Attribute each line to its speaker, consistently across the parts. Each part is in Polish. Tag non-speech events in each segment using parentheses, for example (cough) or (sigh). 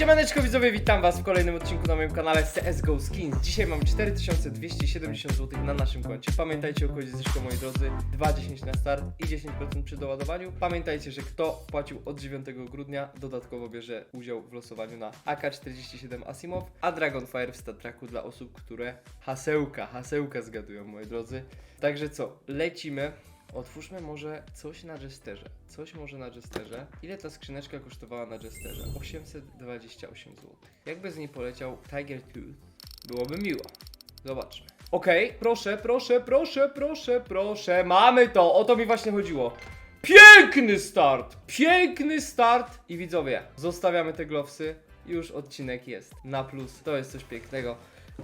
Speaker 1: Siemaneczko widzowie, witam was w kolejnym odcinku na moim kanale CSGO Skins. Dzisiaj mam 4270 zł na naszym koncie. Pamiętajcie o kodzie zeszło moi drodzy, 2,10 na start i 10% przy doładowaniu. Pamiętajcie, że kto płacił od 9 grudnia dodatkowo bierze udział w losowaniu na AK-47 Asimov, a Dragonfire w StatTracku dla osób, które hasełka, hasełka zgadują moi drodzy. Także co, lecimy. Otwórzmy może coś na Jesterze. Coś może na Jesterze. Ile ta skrzyneczka kosztowała na Jesterze? 828 zł. Jakby z niej poleciał Tiger Tooth, byłoby miło. Zobaczmy. Okej, proszę, proszę, proszę, proszę, proszę. Mamy to! O to mi właśnie chodziło. Piękny start! Piękny start! I widzowie, zostawiamy te glowsy. Już odcinek jest na plus. To jest coś pięknego.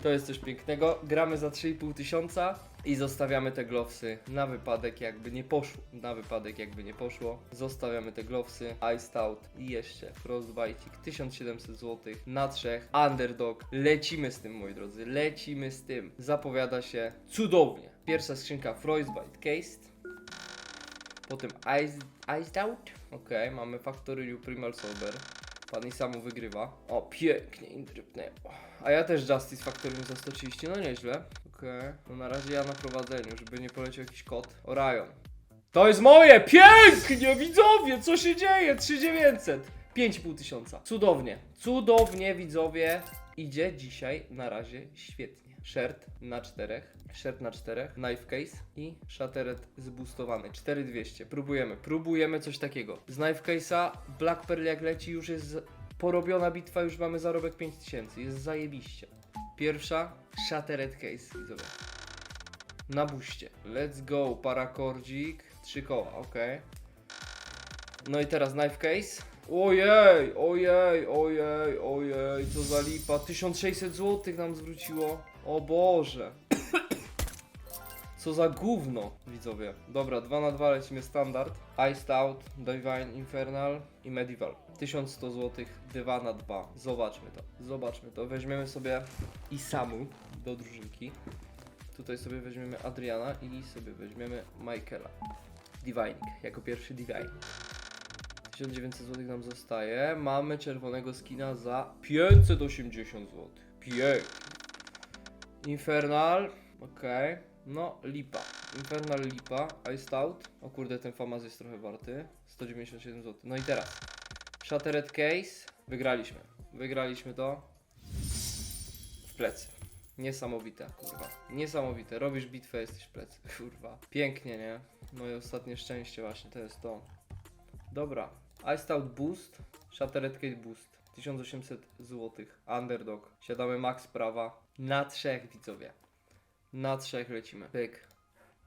Speaker 1: To jest coś pięknego. Gramy za 3,5 tysiąca i zostawiamy te glowsy na wypadek jakby nie poszło. Na wypadek jakby nie poszło. Zostawiamy te glowsy. Iced Out i jeszcze Frostbite 1700 zł na trzech. Underdog. Lecimy z tym moi drodzy. Lecimy z tym. Zapowiada się cudownie. Pierwsza skrzynka Frostbite Cased. Potem Iced, iced Out. Okej, mamy Factory New Primal Sober. Pan i samu wygrywa. O, pięknie, indrypnęło. A ja też Justice Factory za 130, no nieźle. Okej, no na razie ja na prowadzeniu, żeby nie poleciał jakiś kot. Orion. To jest moje! Pięknie, widzowie! Co się dzieje? 3900. 5,5 tysiąca. Cudownie. Cudownie, widzowie. Idzie dzisiaj na razie świetnie. Shirt na czterech. Shirt na czterech. Knife case i shattered zboostowany. 4200. Próbujemy. Próbujemy coś takiego. Z knife case'a Black Pearl jak leci już jest porobiona bitwa, już mamy zarobek 5000. Jest zajebiście. Pierwsza shattered case, widzowie. Na buście. Let's go, parakordzik. Trzy koła, ok. No i teraz knife case. Ojej, ojej, ojej, ojej, co za lipa. 1600 zł nam zwróciło. O Boże. Co za gówno, widzowie. Dobra, 2 na 2 lecimy standard. Iced Out, Divine Infernal i Medieval. 1100 zł, 2 na 2. Zobaczmy to, zobaczmy to. Weźmiemy sobie Isamu do drużynki. Tutaj sobie weźmiemy Adriana i sobie weźmiemy Michaela. Divining, jako pierwszy Divine. 1900 zł nam zostaje. Mamy czerwonego skina za 580 zł. Pięknie. Infernal. Okej. No, lipa. Infernal lipa. Iced out. O kurde, ten famaz jest trochę warty. 197 zł. No i teraz. Shattered case. Wygraliśmy. Wygraliśmy to. W plecy. Niesamowite, kurwa. Niesamowite. Robisz bitwę, jesteś w plecy. (laughs) Kurwa. Pięknie, nie? Moje ostatnie szczęście właśnie, to jest to. Dobra. Iced Out Boost, Shattered Case Boost. 1800 zł. Underdog. Siadamy max prawa. Na trzech widzowie. Na trzech lecimy. Pyk.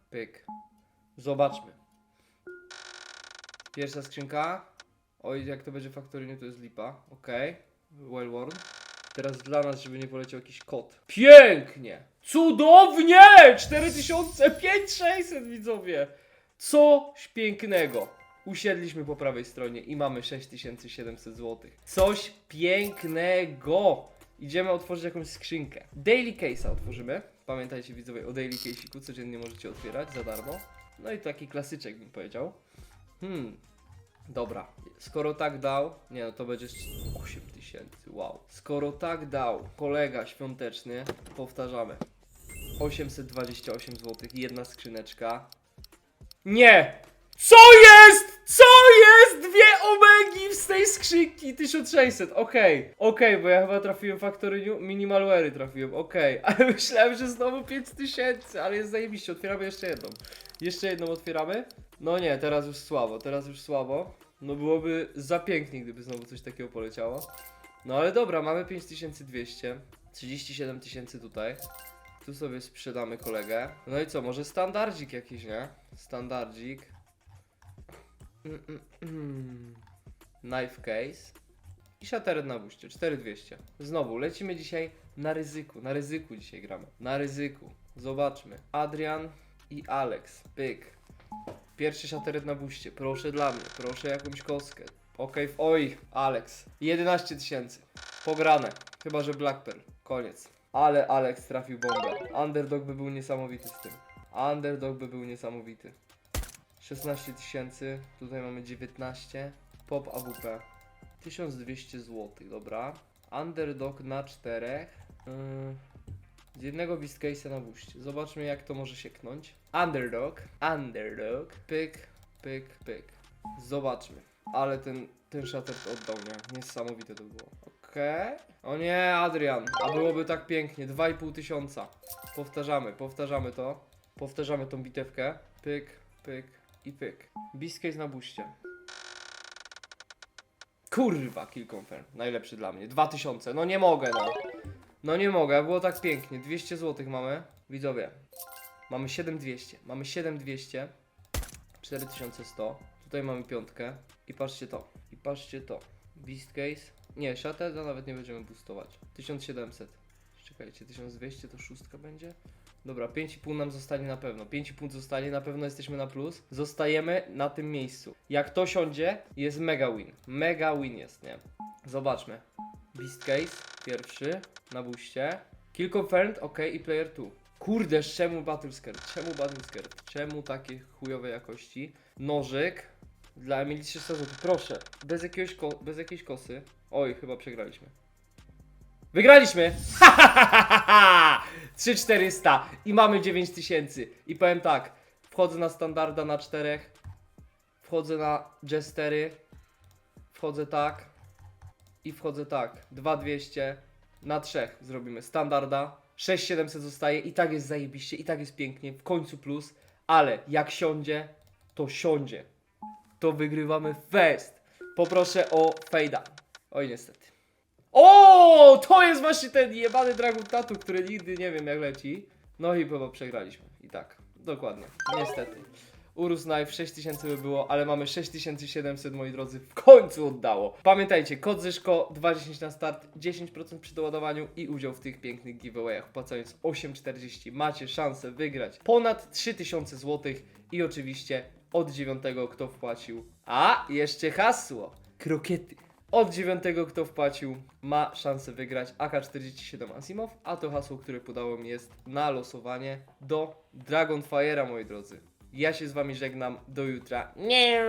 Speaker 1: Pyk. Zobaczmy. Pierwsza skrzynka. Oj, jak to będzie faktorynie, to jest lipa. Okej. Well worn. Teraz dla nas, żeby nie poleciał jakiś kot. Pięknie! Cudownie! 4000, 5600 widzowie! Coś pięknego. Usiedliśmy po prawej stronie i mamy 6700 zł. Coś pięknego! Idziemy otworzyć jakąś skrzynkę. Daily Case'a otworzymy. Pamiętajcie widzowie o Daily Case'iku, codziennie możecie otwierać za darmo. No i taki klasyczek bym powiedział. Hmm, Dobra, skoro tak dał, nie no to będzie 8000, wow. Skoro tak dał kolega świąteczny, powtarzamy. 828 zł, jedna skrzyneczka. Nie! Co jest? Co jest? Dwie 1600, okej, okej, bo ja chyba trafiłem Factory New, Minimalwary trafiłem, okej, (laughs) ale myślałem, że znowu 5000, ale jest zajebiście, otwieramy jeszcze jedną. Jeszcze jedną otwieramy? No nie, teraz już słabo, teraz już słabo. No byłoby za pięknie, gdyby znowu coś takiego poleciało. No ale dobra, mamy 5200, 37 tysięcy tutaj. Tu sobie sprzedamy kolegę. No i co, może standardzik jakiś, nie? Standardzik. Mm, mm, mm. Knife case. I shattered na buście, 4200. Znowu, lecimy dzisiaj na ryzyku, na ryzyku dzisiaj gramy. Na ryzyku. Zobaczmy. Adrian i Alex. Pyk. Pierwszy shattered na buście. Proszę dla mnie, proszę jakąś kostkę. Okej, w- oj, Alex. 11 tysięcy. Pograne. Chyba, że Black Pearl. Koniec. Ale Alex trafił bombę. Underdog by był niesamowity z tym. Underdog by był niesamowity. 16 tysięcy. Tutaj mamy 19. Pop AWP. 1200 zł, dobra. Underdog na czterech. Yy, z jednego beast case'a na buście. Zobaczmy jak to może się knąć. Underdog, underdog, pyk, pyk, pyk. Zobaczmy. Ale ten, ten shutter oddał, nie? Niesamowite to było. Okej. O nie, Adrian. A byłoby tak pięknie. 2,5 tysiąca. Powtarzamy, powtarzamy to. Powtarzamy tą bitewkę. Pyk, pyk i pyk. Beast case na buście. Kurwa, kill confirm. Najlepszy dla mnie. 2000. No nie mogę, no. No nie mogę, było tak pięknie. 200 zł mamy. Widzowie. Mamy 7200. Mamy 7200. 4100. Tutaj mamy piątkę. I patrzcie to. I patrzcie to. Beast case. Nie, Shutter to nawet nie będziemy boostować. 1700. Czekajcie, 1200 to szóstka będzie? Dobra, 5,5 nam zostanie na pewno. 5,5 zostanie, na pewno jesteśmy na plus. Zostajemy na tym miejscu. Jak to siądzie, jest mega win. Mega win jest, nie? Zobaczmy. Beast Case, pierwszy, na buście. Kill confirmed, ok, i player 2. Kurde, czemu Battle Skirt? Czemu Battle Skirt? Czemu takie chujowe jakości? Nożyk dla Emilii 300 zł. Proszę, bez, jakiegoś bez jakiejś kosy. Oj, chyba przegraliśmy. Wygraliśmy! (laughs) 3400 i mamy 9000. I powiem tak, wchodzę na standarda na czterech, wchodzę na jestery, wchodzę tak i wchodzę tak. 2200 na trzech zrobimy standarda. 6700 zostaje i tak jest zajebiście, i tak jest pięknie, w końcu plus, ale jak siądzie, to siądzie. To wygrywamy fest. Poproszę o fejda. Oj niestety. O, to jest właśnie ten jebany Dragon Tattoo, który nigdy nie wiem jak leci. No i chyba przegraliśmy. I tak, dokładnie. Niestety. Urus Knife 6000 by było, ale mamy 6700 moi drodzy, w końcu oddało. Pamiętajcie, kod Zyszko 2.10 na start, 10% przy doładowaniu i udział w tych pięknych giveawayach. Płacąc 8,40 macie szansę wygrać ponad 3000 zł i oczywiście od 9 kto wpłacił. A, jeszcze hasło. Krokiety. Od 9 kto wpłacił ma szansę wygrać AK-47 Asimov, a to hasło, które podałem jest na losowanie do Dragonfire'a moi drodzy. Ja się z wami żegnam, do jutra. Nie.